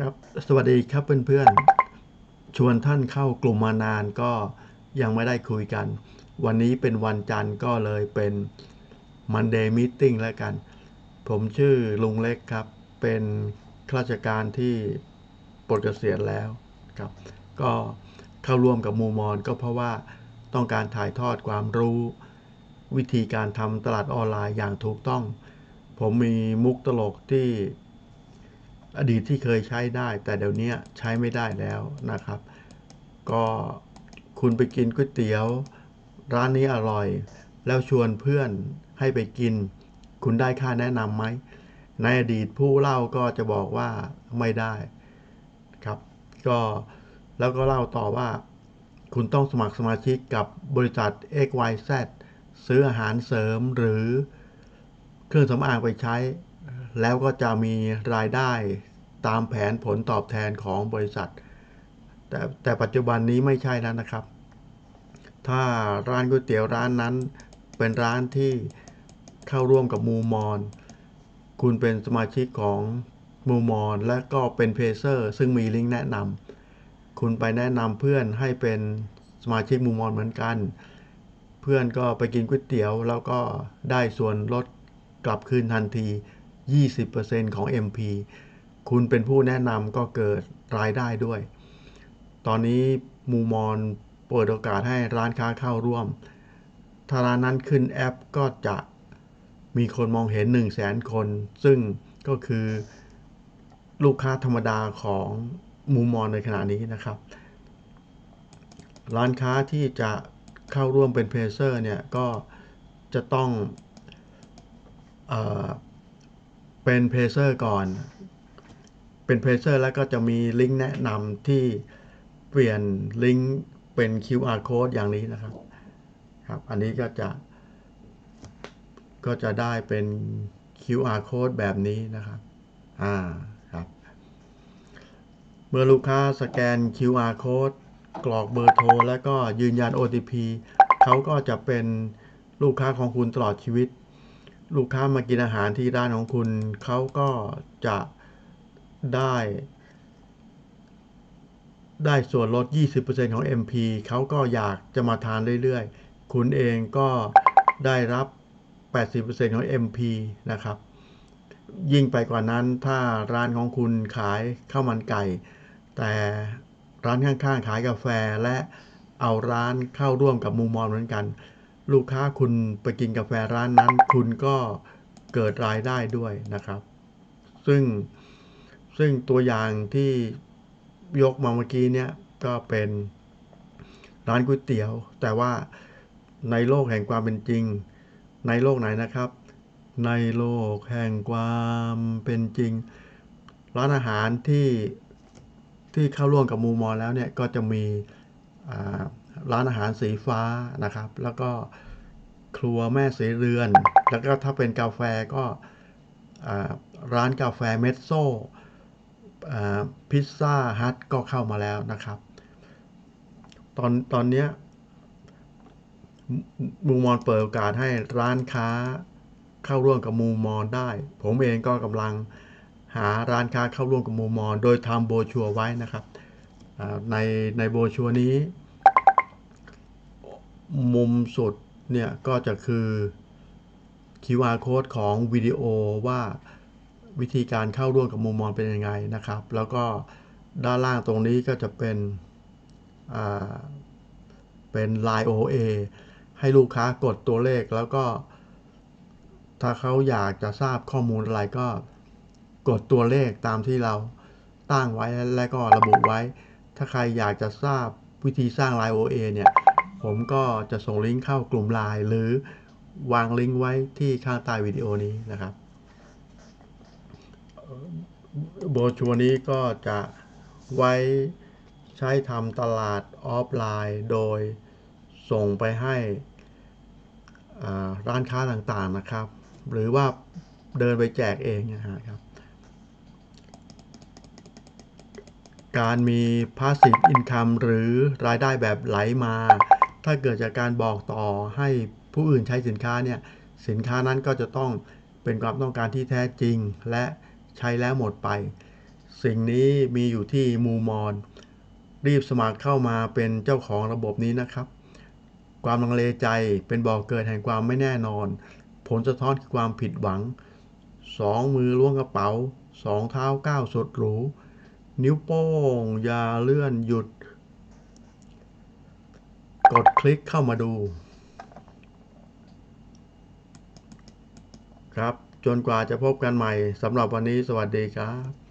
ครับสวัสดีครับเพื่อนๆ ชวนท่านเข้ากลุ่มมานานก็ยังไม่ได้คุยกัน วันนี้เป็นวันจันทร์ก็เลยเป็น Monday Meeting แล้วกัน ผมชื่อลุงเล็กครับ เป็นข้าราชการที่ปลดเกษียณแล้วครับ ก็เข้าร่วมกับมูมอนก็เพราะว่าต้องการถ่ายทอดความรู้ วิธีการทำตลาดออนไลน์อย่างถูกต้อง ผมมีมุกตลกที่ อดีตที่เคยใช้ได้ แต่เดี๋ยวนี้ใช้ไม่ได้แล้วนะครับ ก็คุณไปกินก๋วยเตี๋ยว ร้านนี้อร่อย แล้วชวนเพื่อนให้ไปกิน คุณได้ค่าแนะนำไหมในอดีตผู้เล่าก็จะบอกว่าไม่ได้ครับ ก็แล้วก็เล่าต่อว่า คุณต้องสมัครสมาชิกกับบริษัท XYZ ซื้ออาหารเสริมหรือเครื่องสำอางไปใช้ แล้วก็จะมีรายได้ตามแผนผลตอบแทนของบริษัท แต่แต่ปัจจุบันนี้ไม่ใช่แล้วนะครับ ถ้าร้านก๋วยเตี๋ยวร้านนั้น เป็นร้านที่เข้าร่วมกับมูมอน คุณเป็นสมาชิกของมูมอน และก็เป็นเพเซอร์ ซึ่งมีลิงก์แนะนำคุณไปแนะนำเพื่อนให้เป็นสมาชิกมูมอนเหมือนกัน เพื่อนก็ไปกินก๋วยเตี๋ยว แล้วก็ได้ส่วนลดกลับคืนทันที 20%ของ MP คุณเป็นผู้แนะนำก็เกิดรายได้ด้วย ตอนนี้มูมอนเปิดโอกาสให้ร้านค้าเข้าร่วม ถ้าร้านนั้นขึ้นแอปก็จะมีคนมองเห็น 1 0 0 0 0แสนคน ซึ่งก็คือลูกค้าธรรมดาของมูมอนในขณะนี้นะครับ ร้านค้าที่จะเข้าร่วมเป็นเพเซอร์เนี่ย ก็จะต้องอ เป็นเพเซอร์ก่อน เป็นเพเซอร์แล้วก็จะมีลิงก์แนะนำที่เปลี่ยนลิงก์เป็น QR code อย่างนี้นะครับ ครับ อันนี้ก็จะ ก็จะได้เป็น QR code แบบนี้นะครับ อ่า ครับ เมื่อลูกค้าสแกน QR code กรอกเบอร์โทร แล้วก็ยืนยัน OTP เขาก็จะเป็นลูกค้าของคุณตลอดชีวิต ลูกค้ามากินอาหารที่ร้านของคุณ เขาก็จะได้ ได้ส่วนลด 20%ของ MP เขาก็อยากจะมาทานเรื่อยๆ คุณเองก็ได้รับ 80%ของ MP นะครับ ยิ่งไปกว่านั้นถ้าร้านของคุณขายข้าวมันไก่ แต่ร้านข้างๆขายกาแฟและเอาร้านเข้าร่วมกับมูมอนเหมือนกัน ลูกค้าคุณไปกินกาแฟร้านนั้น คุณก็เกิดรายได้ด้วยนะครับ ซึ่งซึ่งตัวอย่างที่ยกมาเมื่อกี้เนี่ยก็เป็นร้านก๋วยเตี๋ยว แต่ว่าในโลกแห่งความเป็นจริง ในโลกไหนนะครับ ในโลกแห่งความเป็นจริง ร้านอาหารที่ที่เข้าร่วมกับมูมอลแล้วเนี่ยก็จะมี ร้านอาหารสีฟ้านะครับ แล้วก็ครัวแม่สีเรือน แล้วก็ถ้าเป็นกาแฟก็ร้านกาแฟเมสโซพิซซ่าฮัทก็เข้ามาแล้วนะครับ ตอนตอนนี้มูมอนเปิดโอกาสให้ร้านค้าเข้าร่วมกับมูมอนได้ ผมเองก็กำลังหาร้านค้าเข้าร่วมกับมูมอน โดยทำโบชัวไว้นะครับในในโบชัวนี้ มุมสุดเนี่ยก็จะคือ QR code ของวิดีโอว่าวิธีการเข้าร่วมกับมูมมอนเป็นยังไงนะครับ แล้วก็ด้านล่างตรงนี้ก็จะเป็นเป็น Line OA ให้ลูกค้ากดตัวเลขแล้วก็ ถ้าเขาอยากจะทราบข้อมูลอะไรก็กดตัวเลขตามที่เราตั้งไว้และก็ระบุไว้ ถ้าใครอยากจะทราบวิธีสร้าง Line OA เนี่ย ผมก็จะส่งลิงก์เข้ากลุ่ม Line หรือวางลิงก์ไว้ที่ข้างใต้วิดีโอนี้นะครับโบชัวนี้ก็จะไว้ใช้ทำตลาดออฟไลน์ โดยส่งไปให้ร้านค้าต่างๆนะครับ หรือว่าเดินไปแจกเองนะครับ การมี passive income หรือรายได้แบบไหลมา ถ้าเกิดจากการบอกต่อให้ผู้อื่นใช้สินค้าเนี่ยสินค้านั้นก็จะต้องเป็นความต้องการที่แท้จริง และใช้แล้วหมดไป สิ่งนี้มีอยู่ที่มูมอน รีบสมัครเข้ามาเป็นเจ้าของระบบนี้นะครับ ความลังเลใจเป็นบ่อกเกิดแห่งความไม่แน่นอน ผลสะท้อนคือความผิดหวังสองมือล้วงกระเป๋าสองเท้าก้าวสดหรู นิ้วโป้งอย่าเลื่อนหยุด คลิกเข้ามาดู ครับ จนกว่าจะพบกันใหม่สำหรับวันนี้สวัสดีครับ